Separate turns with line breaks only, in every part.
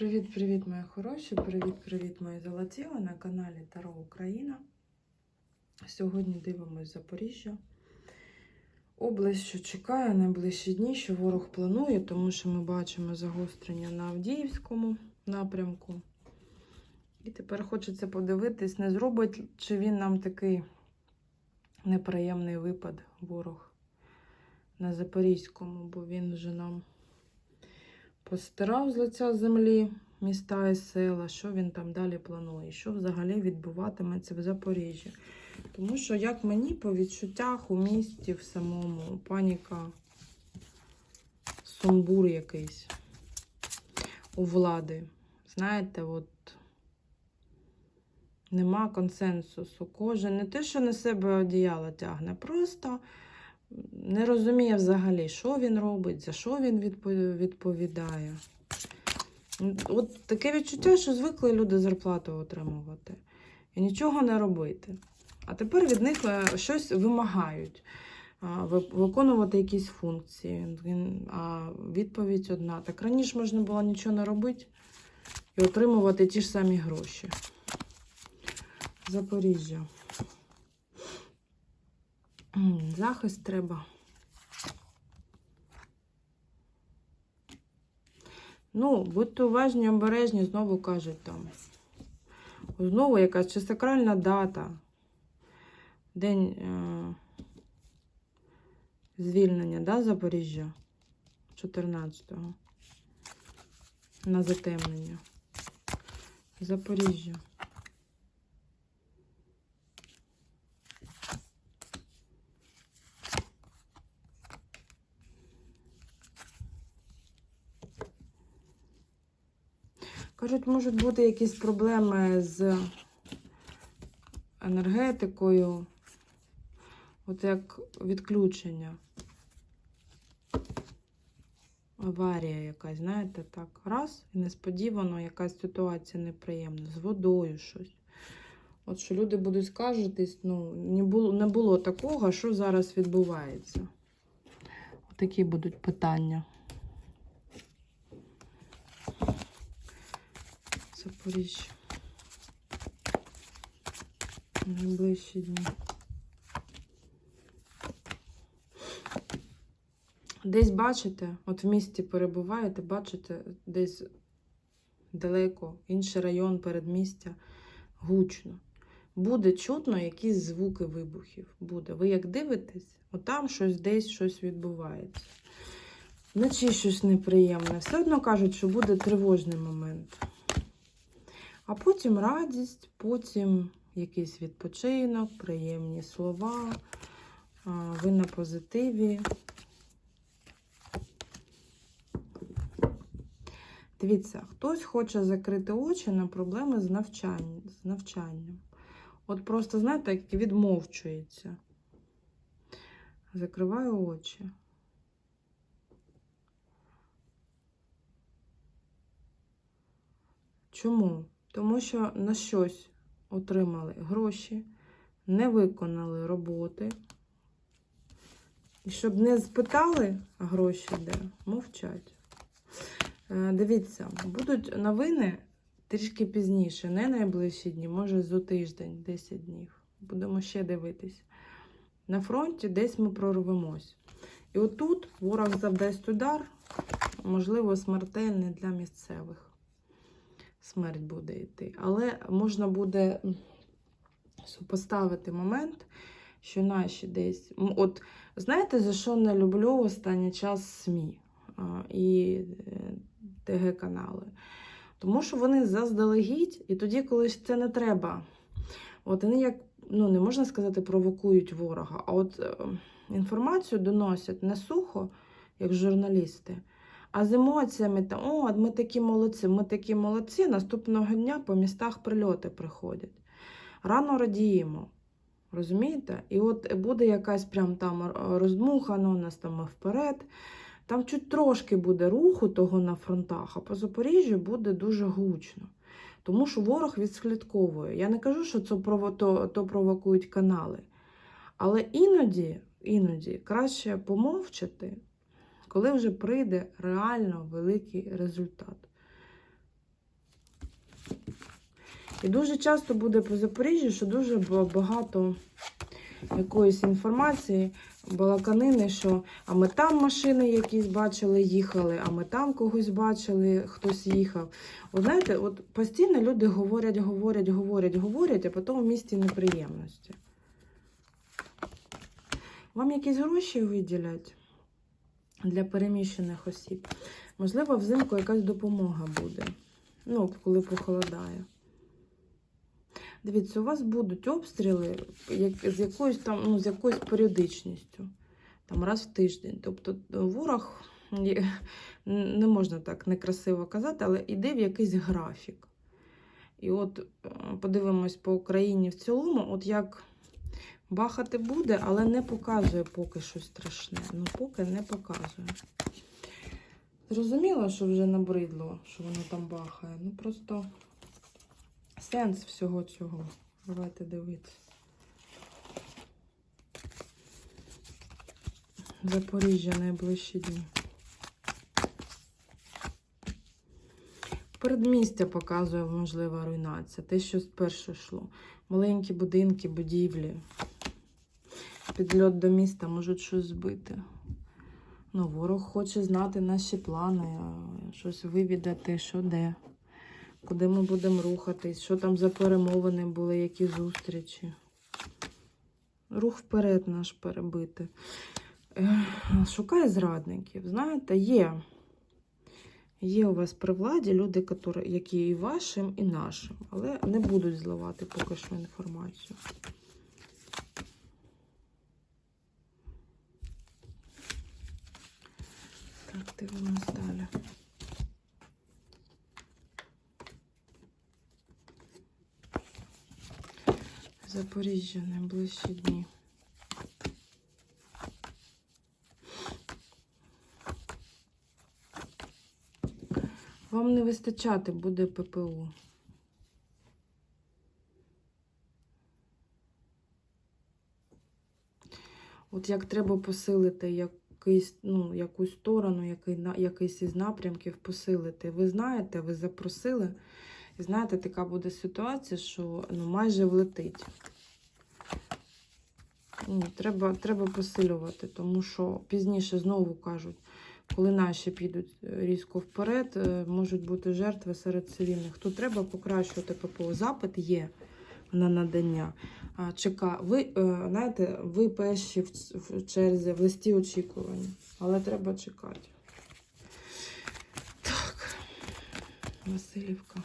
Привіт-привіт, мої хороші! Привіт-привіт, мої золоті! На каналі Таро Україна. Сьогодні дивимось Запоріжжя. Область, що чекає найближчі дні, що ворог планує, тому що ми бачимо загострення на Авдіївському напрямку. І тепер хочеться подивитись, не зробить, чи він нам такий неприємний випад, ворог на Запорізькому, бо він вже нам постирав з лиця землі міста і села, що він там далі планує, що взагалі відбуватиметься в Запоріжжі. Тому що, як мені по відчуттях у місті в самому паніка, сумбур якийсь у влади. Знаєте, от нема консенсусу. Кожен не те, що на себе одіяло тягне, просто не розуміє взагалі, що він робить, за що він відповідає. От таке відчуття, що звикли люди зарплату отримувати і нічого не робити. А тепер від них е, щось вимагають виконувати якісь функції. А відповідь одна. Так раніше можна було нічого не робити і отримувати ті ж самі гроші. Запоріжжя. Захист треба. Ну, будьте уважні, обережні, знову кажуть там. Знову якась чи сакральна дата. День е- звільнення, да, Запоріжжя? 14-го. На затемнення. Запоріжжя. Кажуть, можуть бути якісь проблеми з енергетикою, от як відключення. Аварія якась, знаєте, так, раз, і несподівано якась ситуація неприємна, з водою щось. От що люди будуть скаржитись, ну, не було, не було такого, що зараз відбувається. Такі будуть питання. Запоріжжя. Найближчі дні. Десь бачите, от в місті перебуваєте, бачите, десь далеко, інший район передмістя, гучно. Буде чутно якісь звуки вибухів. Буде. Ви як дивитесь, отам щось десь щось відбувається. Вночі щось неприємне. Все одно кажуть, що буде тривожний момент. А потім радість, потім якийсь відпочинок, приємні слова, ви на позитиві. Дивіться, хтось хоче закрити очі на проблеми з навчанням. З навчанням. От просто, знаєте, як відмовчується. Закриваю очі. Чому? Тому що на щось отримали гроші, не виконали роботи. І щоб не спитали, а гроші де, мовчать. Е, Дивіться, будуть новини трішки пізніше, не найближчі дні, може за тиждень, 10 днів. Будемо ще дивитись. На фронті десь ми прорвемось. І отут ворог завдасть удар, можливо, смертельний для місцевих смерть буде йти. Але можна буде супоставити момент, що наші десь. От знаєте, за що не люблю останній час СМІ і ТГ-канали? Тому що вони заздалегідь, і тоді, коли це не треба. От вони як, ну не можна сказати, провокують ворога, а от е, інформацію доносять не сухо, як журналісти. А з емоціями там, о, ми такі молодці, ми такі молодці. Наступного дня по містах прильоти приходять. Рано радіємо. Розумієте? І от буде якась прям там роздмухана, у нас там вперед. Там чуть трошки буде руху того на фронтах, а по Запоріжжю буде дуже гучно. Тому що ворог відслідковує. Я не кажу, що це прово- то, то провокують канали. Але іноді, іноді краще помовчати, коли вже прийде реально великий результат. І дуже часто буде по Запоріжжю, що дуже багато якоїсь інформації, балаканини, що а ми там машини якісь бачили, їхали, а ми там когось бачили, хтось їхав. От знаєте, от постійно люди говорять, говорять, говорять, говорять, а потім в місті неприємності. Вам якісь гроші виділять для переміщених осіб? Можливо, взимку якась допомога буде. Ну, коли похолодає. Дивіться, у вас будуть обстріли як, з якоюсь там, ну, з якоюсь періодичністю, там раз в тиждень. Тобто ворог не можна так некрасиво казати, але йде в якийсь графік. І от е, подивимось по Україні в цілому, от як бахати буде, але не показує поки щось страшне. Ну, поки не показує. Зрозуміло, що вже набридло, що воно там бахає. Ну просто сенс всього цього. Давайте дивитися. Запоріжжя найближчі дні. Передмістя показує можлива руйнація. Те, що спершу йшло. Маленькі будинки, будівлі. Підльот до міста можуть щось збити. Ну, ворог хоче знати наші плани, щось вивідати, що де, куди ми будемо рухатись, що там за перемовини були, які зустрічі. Рух вперед наш перебити. Шукає зрадників. Знаєте, є. Є у вас при владі люди, які і вашим, і нашим, але не будуть зливати поки що інформацію. Так, дивимось далі. Запоріжжя найближчі дні. Вам не вистачати буде ППУ. От як треба посилити якийсь, ну, якусь сторону, який, якийсь із напрямків посилити. Ви знаєте, ви запросили, і знаєте, така буде ситуація, що ну, майже влетить. Ні, треба, треба посилювати, тому що пізніше знову кажуть, коли наші підуть е, різко вперед, е, можуть бути жертви серед цивільних. Тут треба покращувати ППО. Запит є на надання. Чека, ви е, знаєте, ви перші в черзі, в листі очікування, але треба чекати. Так, Васильівка.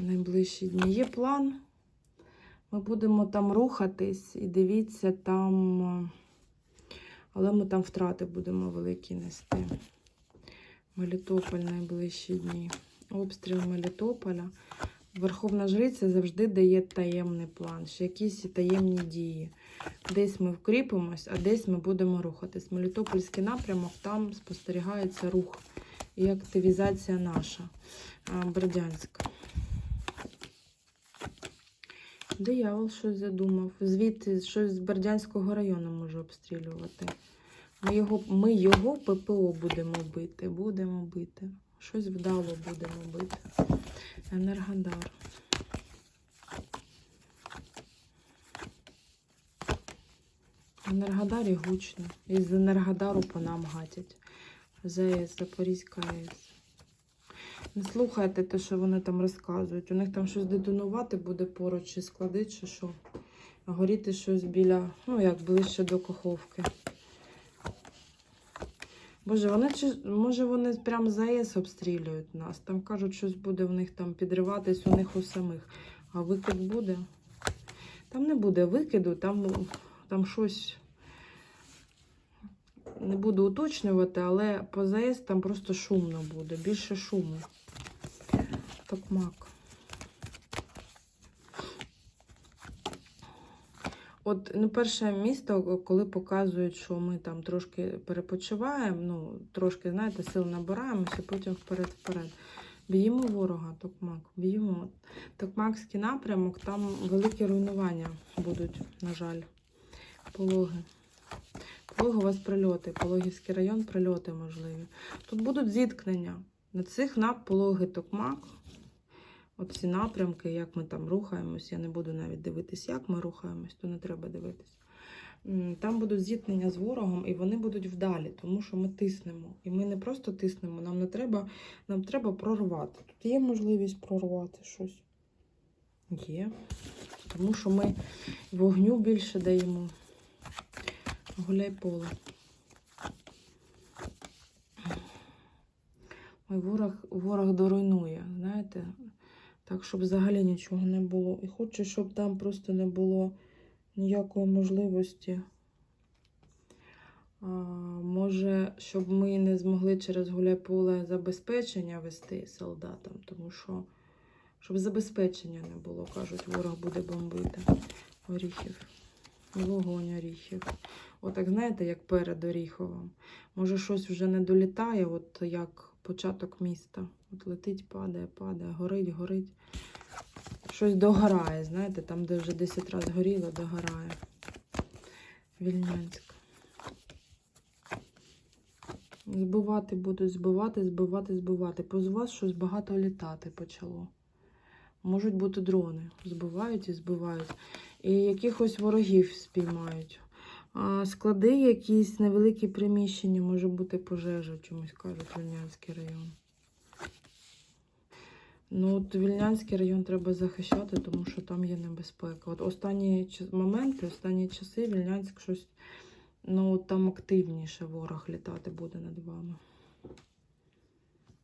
Найближчі дні. Є план. Ми будемо там рухатись і дивіться там. е, Але ми там втрати будемо великі нести. Мелітополь найближчі дні. Обстріл Мелітополя. Верховна Жриця завжди дає таємний план, ще якісь таємні дії. Десь ми вкріпимось, а десь ми будемо рухатись. Мелітопольський напрямок, там спостерігається рух і активізація наша. Бердянська. Диявол щось задумав. Звідти щось з Бердянського району може обстрілювати. Ми його, ми його ППО будемо бити. Будемо бити. Щось вдало будемо бити. Енергодар. Енергодарі гучно. Із Енергодару по нам гатять. ЗАЕС, Запорізька АЕС. Не слухайте те, що вони там розказують. У них там щось детонувати буде поруч, чи склади, чи що. Горіти щось біля, ну як ближче до Каховки. Боже, вони чи може вони прям ЗАЕС обстрілюють нас. Там кажуть, щось буде в них там підриватись у них у самих. А викид буде? Там не буде викиду, там, там щось. Не буду уточнювати, але по ЗАЕС там просто шумно буде, більше шуму. Токмак. От, ну, перше місто, коли показують, що ми там трошки перепочиваємо, ну, трошки, знаєте, сил набираємося, потім вперед-вперед. Б'ємо ворога, Токмак, б'ємо. Токмакський напрямок, там великі руйнування будуть, на жаль. Пологи. Пологи у вас прильоти, Пологівський район, прильоти можливі. Тут будуть зіткнення. На цих нап пологи Токмак. Оці напрямки, як ми там рухаємось, я не буду навіть дивитись, як ми рухаємось, то не треба дивитись. Там будуть зіткнення з ворогом, і вони будуть вдалі, тому що ми тиснемо. І ми не просто тиснемо, нам не треба, нам треба прорвати. Тут є можливість прорвати щось. Є. Тому що ми вогню більше даємо. Гуляй поле. Ворог, ворог доруйнує, знаєте, так, щоб взагалі нічого не було. І хочу, щоб там просто не було ніякої можливості. А, може, щоб ми не змогли через гуляй-поле забезпечення вести солдатам, тому що щоб забезпечення не було, кажуть, ворог буде бомбити оріхів. Вогонь оріхів. Отак, знаєте, як перед Оріховом. Може, щось вже не долітає, от як початок міста. От летить, падає, падає, горить, горить. Щось догорає, знаєте, там, де вже 10 разів горіло, догорає. Вільнянськ. Збивати будуть, збивати, збивати, збивати. Поз вас щось багато літати почало. Можуть бути дрони. Збивають і збивають. І якихось ворогів спіймають. А склади якісь невеликі приміщення, може бути пожежа, чомусь кажуть, Вільнянський район. Ну, от Вільнянський район треба захищати, тому що там є небезпека. От останні моменти, останні часи Вільнянськ щось, ну, там активніше ворог літати буде над вами.